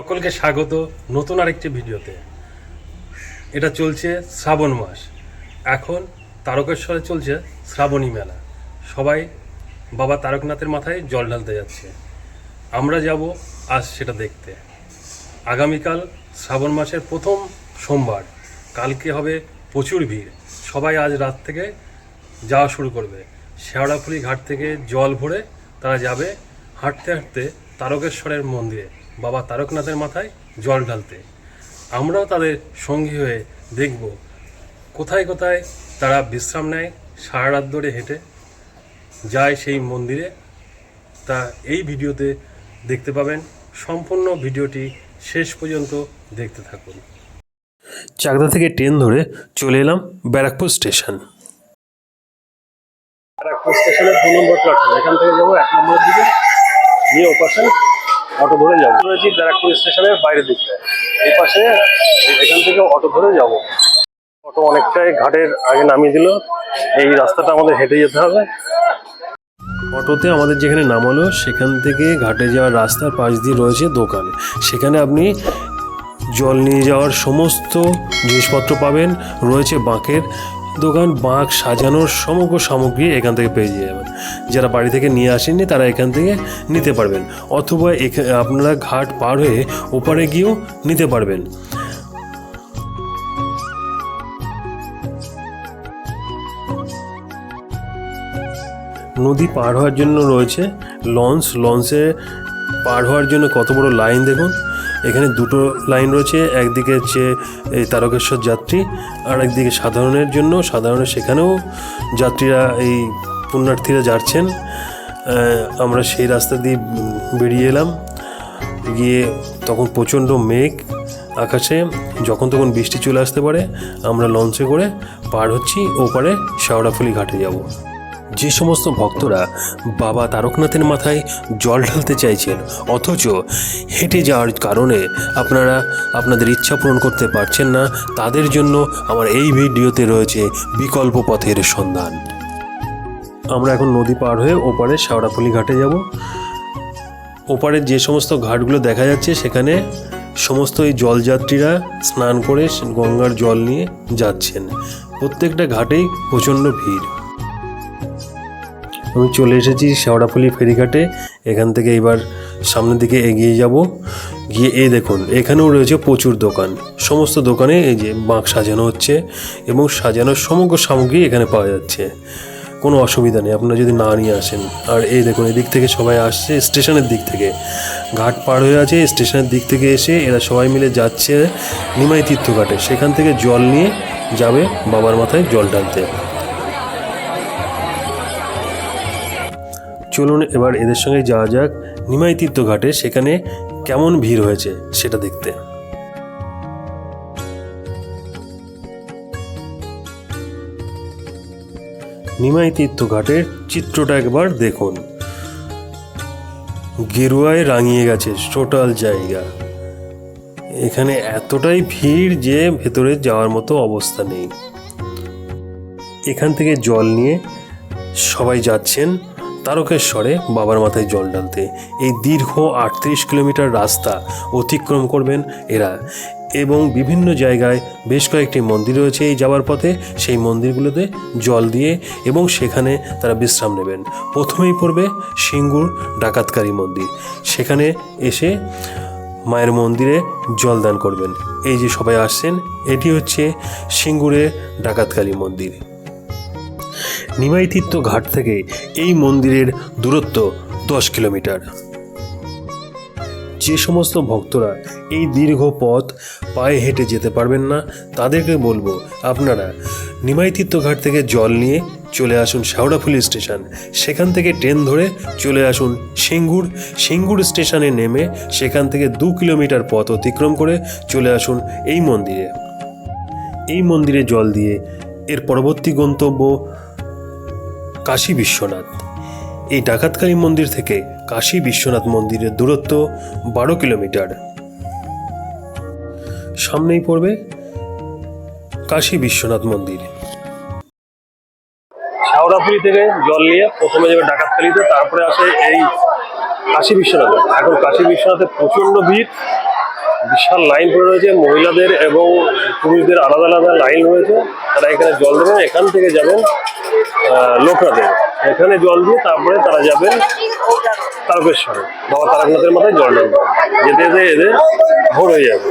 সকলকে স্বাগত নতুন আরেকটি ভিডিওতে। এটা চলছে শ্রাবণ মাস। এখন তারকেশ্বরে চলছে শ্রাবণী মেলা। সবাই বাবা তারকনাথের মাথায় জল ঢালতে যাচ্ছে। আমরা যাব আজ সেটা দেখতে। আগামীকাল শ্রাবণ মাসের প্রথম সোমবার। কালকে হবে প্রচুর ভিড়। সবাই আজ রাত থেকে যাওয়া শুরু করবে। শেওড়াফুলি ঘাট থেকে জল ভরে তারা যাবে হাঁটতে হাঁটতে তারকেশ্বরের মন্দিরে। বাবা তারকনাথের মাথায় জল ঢালতে। আমরাও তাদের সঙ্গী হয়ে দেখব কোথায় কোথায় তারা বিশ্রাম নেয় সারা রাত ধরে হেঁটে যায় সেই মন্দিরে। তা এই ভিডিওতে দেখতে পাবেন। সম্পূর্ণ ভিডিওটি শেষ পর্যন্ত দেখতে থাকুন। চাকদা থেকে ট্রেন ধরে চলে এলাম ব্যারাকপুর স্টেশন। ব্যারাকপুর স্টেশনের দু নম্বর প্ল্যাটফর্ম এখান থেকে যাব এক নম্বরের দিকে গিয়ে ও পাশে অটো ধরে যাব। রয়েছি ব্যারাকপুর স্টেশনের বাইরের দিকটা এই পাশে এখান থেকে অটো ধরে যাব। অটো অনেকটাই ঘাটের আগে নামিয়ে দিল। এই রাস্তাটা আমাদের হেঁটে যেতে হবে। অটোতে আমাদের যেখানে নামালো, সেখান থেকে ঘাটে যাওয়ার রাস্তার পাশ দিয়ে রয়েছে দোকান। সেখানে আপনি জল নিয়ে যাওয়ার সমস্ত জিনিসপত্র পাবেন। রয়েছে বাঁকের দোকান, বাঁক সাজানোর সমগ্র সামগ্রী এখান থেকে পেয়ে যাবেন। যারা বাড়ি থেকে নিয়ে আসেননি, তারা এখান থেকে নিতে পারবেন। অথবা আপনারা ঘাট পার হয়ে ওপারে গিয়েও নিতে পারবেন। নদী পার হওয়ার জন্য রয়েছে লঞ্চ। লঞ্চে পার হওয়ার জন্য কত বড় লাইন দেখুন। এখানে দুটো লাইন রয়েছে, একদিকে হচ্ছে এই তারকেশ্বর যাত্রী আর একদিকে সাধারণের জন্য। সাধারণের সেখানেও যাত্রীরা এই পুণ্যার্থীরা যাচ্ছেন। আমরা সেই রাস্তা দিয়ে বেরিয়ে এলাম। গিয়ে তখন প্রচণ্ড মেঘ আকাশে। যখন তখন বৃষ্টি চলে আসতে পারে, আমরা লঞ্চে করে পার হচ্ছি। ওপারে শেওড়াফুলি ঘাটে যাব। যে সমস্ত ভক্তরা বাবা তারকনাথের মাথায় জল ঢালতে চাইছেন, অথচ হেঁটে যাওয়ার কারণে আপনারা আপনাদের ইচ্ছা পূরণ করতে পারছেন না, তাদের জন্য আমার এই ভিডিওতে রয়েছে বিকল্প পথের সন্ধান। আমরা এখন নদী পার হয়ে ওপারে শেওড়াফুলি ঘাটে যাব। ওপারের যে সমস্ত ঘাটগুলো দেখা যাচ্ছে, সেখানে সমস্ত এই জলযাত্রীরা স্নান করে গঙ্গার জল নিয়ে যাচ্ছেন। প্রত্যেকটা ঘাটেই প্রচণ্ড ভিড়। আমি চলে এসেছি শেওড়াফুলি ফেরিঘাটে। এখান থেকে এবার সামনের দিকে এগিয়ে যাব। গিয়ে এই দেখুন, এখানেও রয়েছে প্রচুর দোকান। সমস্ত দোকানে এই যে বাঁক সাজানো হচ্ছে এবং সাজানোর সমগ্র সামগ্রী এখানে পাওয়া যাচ্ছে। কোনো অসুবিধা নেই, আপনারা যদি না নিয়ে আসেন। আর এই দেখুন, এদিক থেকে সবাই আসছে স্টেশনের দিক থেকে। ঘাট পার হয়ে আছে স্টেশনের দিক থেকে এসে এরা সবাই মিলে যাচ্ছে নিমাই তীর্থ ঘাটে সেখান থেকে জল নিয়ে যাবে বাবার মাথায় জল ঢালতে চলুন এবার এদের সঙ্গে যাওয়া যাক নিমাই তীর্থ ঘাটে, সেখানে কেমন ভিড় হয়েছে সেটা দেখতে। নিমাই তীর্থ ঘাটের চিত্রটা একবার দেখুন। গেরুয়ায় রাঙিয়ে গেছে, টোটাল জায়গা। এখানে এতটাই ভিড় যে ভেতরে যাওয়ার মতো অবস্থা নেই। এখান থেকে জল নিয়ে সবাই যাচ্ছেন। তারকেশ্বরে বাবার মাথায় জল ঢালতে এই দীর্ঘ আটত্রিশ কিলোমিটার রাস্তা অতিক্রম করবেন এরা এবং বিভিন্ন জায়গায় বেশ কয়েকটি মন্দির রয়েছে এই যাওয়ার পথে। সেই মন্দিরগুলোতে জল দিয়ে এবং সেখানে তারা বিশ্রাম নেবেন। প্রথমেই পড়বে সিঙ্গুর ডাকাতকারী মন্দির। সেখানে এসে মায়ের মন্দিরে জল দান করবেন। এই যে সবাই আসছেন, এটি হচ্ছে সিঙ্গুরে ডাকাতকালী মন্দির। নিমাইতীর্থ ঘাট থেকে এই মন্দিরের দূরত্ব দশ কিলোমিটার। যে সমস্ত ভক্তরা এই দীর্ঘ পথ পায়ে হেঁটে যেতে পারবেন না, তাদেরকে বলব আপনারা নিমাইতীর্থ ঘাট থেকে জল নিয়ে চলে আসুন শেওড়াফুলি স্টেশন। সেখান থেকে ট্রেন ধরে চলে আসুন সিঙ্গুর। সিঙ্গুর স্টেশনে নেমে সেখান থেকে দু কিলোমিটার পথ অতিক্রম করে চলে আসুন এই মন্দিরে। এই মন্দিরে জল দিয়ে এর পরবর্তী গন্তব্য কাশী বিশ্বনাথ। এই ডাকাতকালী মন্দির থেকে কাশী বিশ্বনাথ মন্দিরের দূরত্ব বারো কিলোমিটার। সামনেই পড়বে কাশী বিশ্বনাথ মন্দির। শাওড়াপুরি থেকে জল নিয়ে প্রথমে যাবে ডাকাতকালীতে, তারপরে আসে এই কাশী বিশ্বনাথ। এখন কাশী বিশ্বনাথে প্রচণ্ড ভিড়, বিশাল লাইন পড়ে রয়েছে, মহিলাদের এবং পুরুষদের আলাদা আলাদা লাইন রয়েছে। তারা এখানে জল দেবেন, এখান থেকে যাবেন আহ, লোকনাথে এখানে জল দিয়ে তারপরে তারা যাবেন তারকেশ্বরে বাবা তারকনাথের মাথায় জল ঢালবে যেতে যেতে এদের ভোর হয়ে যাবে।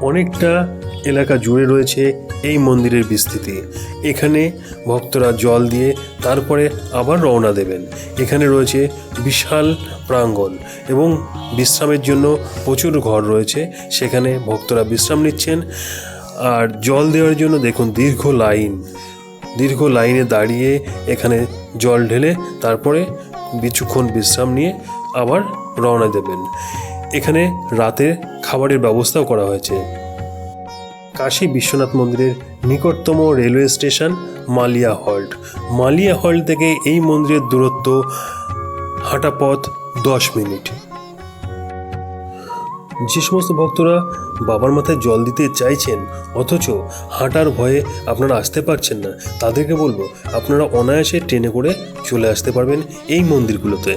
অনেকটা এলাকা জুড়ে রয়েছে এই মন্দিরের বিস্তৃতি। এখানে ভক্তরা জল দিয়ে তারপরে আবার রওনা দেবেন। এখানে রয়েছে বিশাল প্রাঙ্গণ এবং বিশ্রামের জন্য প্রচুর ঘর রয়েছে। সেখানে ভক্তরা বিশ্রাম নিচ্ছেন। আর জল দেওয়ার জন্য দেখুন দীর্ঘ লাইন। দীর্ঘ লাইনে দাঁড়িয়ে এখানে জল ঢেলে তারপরে কিছুক্ষণ বিশ্রাম নিয়ে আবার রওনা দেবেন। এখানে রাতে খাবারের ব্যবস্থাও করা হয়েছে। কাশী বিশ্বনাথ মন্দিরের নিকটতম railway station Maliya halt. Maliya halt থেকে এই মন্দিরের দূরত্ব হাঁটা পথ দশ মিনিট। যে সমস্ত ভক্তরা বাবার মাথায় জল দিতে চাইছেন, অথচ হাঁটার ভয়ে আপনারা আসতে পারছেন না, তাদেরকে বলব আপনারা অনায়াসে ট্রেনে করে চলে আসতে পারবেন এই মন্দিরগুলোতে।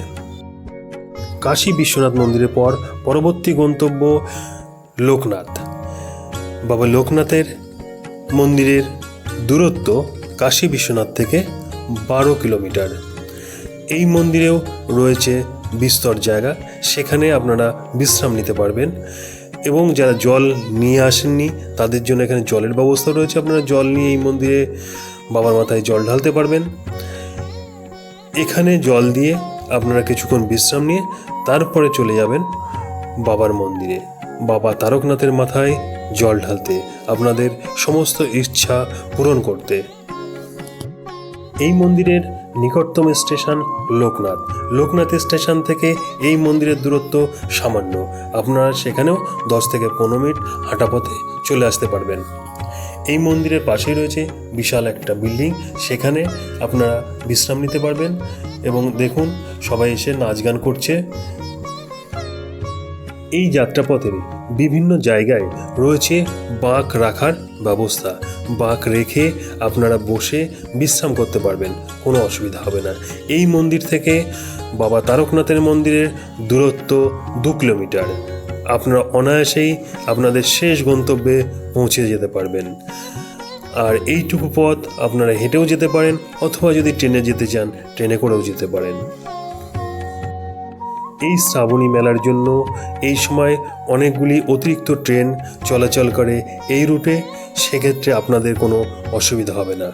কাশী বিশ্বনাথ মন্দিরের পর পরবর্তী গন্তব্য লোকনাথ। বাবা লোকনাথের মন্দিরের দূরত্ব কাশী বিশ্বনাথ থেকে বারো কিলোমিটার। এই মন্দিরেও রয়েছে বিস্তর জায়গা সেখানে আপনারা বিশ্রাম নিতে পারবেন। এবং যারা জল নিয়ে আসেননি, তাদের জন্য এখানে জলের ব্যবস্থা রয়েছে। আপনারা জল নিয়ে এই মন্দিরে বাবার মাথায় জল ঢালতে পারবেন। এখানে জল দিয়ে আপনারা কিছুক্ষণ বিশ্রাম নিয়ে তারপরে চলে যাবেন বাবার মন্দিরে। বাবা তারকনাথের মাথায় জল ঢালতে, আপনাদের সমস্ত ইচ্ছা পূরণ করতে। এই মন্দিরের নিকটতম স্টেশন লোকনাথ। লোকনাথ স্টেশন থেকে এই মন্দিরের দূরত্ব সামান্য। আপনারা সেখানেও দশ থেকে পনেরো মিনিট হাঁটা পথে চলে আসতে পারবেন। এই মন্দিরের পাশেই রয়েছে বিশাল একটা বিল্ডিং। সেখানে আপনারা বিশ্রাম নিতে পারবেন এবং দেখুন, সবাই এসে নাচ গান করছে। এই যাত্রাপথের বিভিন্ন জায়গায় রয়েছে বাঁক রাখার ব্যবস্থা। বাঁক রেখে আপনারা বসে বিশ্রাম করতে পারবেন, কোনো অসুবিধা হবে না। এই মন্দির থেকে বাবা তারকনাথের মন্দিরের দূরত্ব দু কিলোমিটার। আপনারা অনায়াসেই আপনাদের শেষ গন্তব্যে পৌঁছে যেতে পারবেন। আর এইটুকু পথ আপনারা হেঁটেও যেতে পারেন, অথবা যদি ট্রেনে যেতে চান, ট্রেনে করেও যেতে পারেন। এই শ্রাবণী মেলার জন্য এই সময় অনেকগুলি অতিরিক্ত ট্রেন চলাচল করে এই রুটে, সেক্ষেত্রে আপনাদের কোনো অসুবিধা হবে না।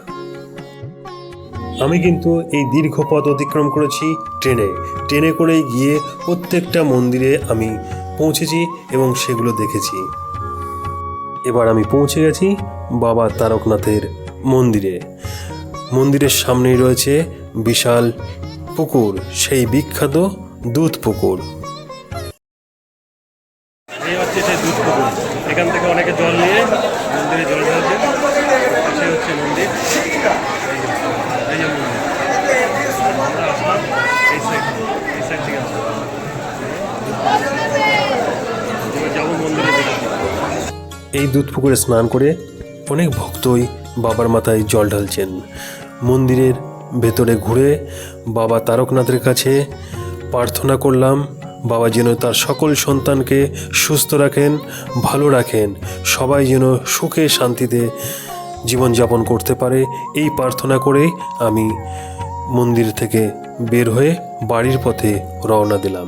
আমি কিন্তু এই দীর্ঘ পথ অতিক্রম করেছি ট্রেনে। ট্রেনে করে গিয়ে প্রত্যেকটা মন্দিরে আমি পৌঁছেছি এবং সেগুলো দেখেছি। এবার আমি পৌঁছে গেছি বাবা তারকনাথের মন্দিরে। মন্দিরের সামনেই রয়েছে বিশাল পুকুর, সেই বিখ্যাত দুধ পুকুর। এই হচ্ছে সেই দুধ পুকুর। এখান থেকে অনেকে জল নিয়ে মন্দিরে জল ঢালছে। পাশে হচ্ছে মন্দির। এই যে- মন্দির। আমরা আসলাম এই সাইড এই সাইড থেকে আসলাম। যাব মন্দিরে এই দুধ পুকুরে স্নান করে অনেক ভক্তই বাবার মাথায় জল ঢালছেন। মন্দিরের ভেতরে ঘুরে বাবা তারকনাথের কাছে প্রার্থনা করলাম, বাবা যেন তার সকল সন্তানকে সুস্থ রাখেন, ভালো রাখেন, সবাই যেন সুখে শান্তিতে জীবনযাপন করতে পারে, এই প্রার্থনা করেই আমি মন্দির থেকে বের হয়ে বাড়ির পথে রওনা দিলাম।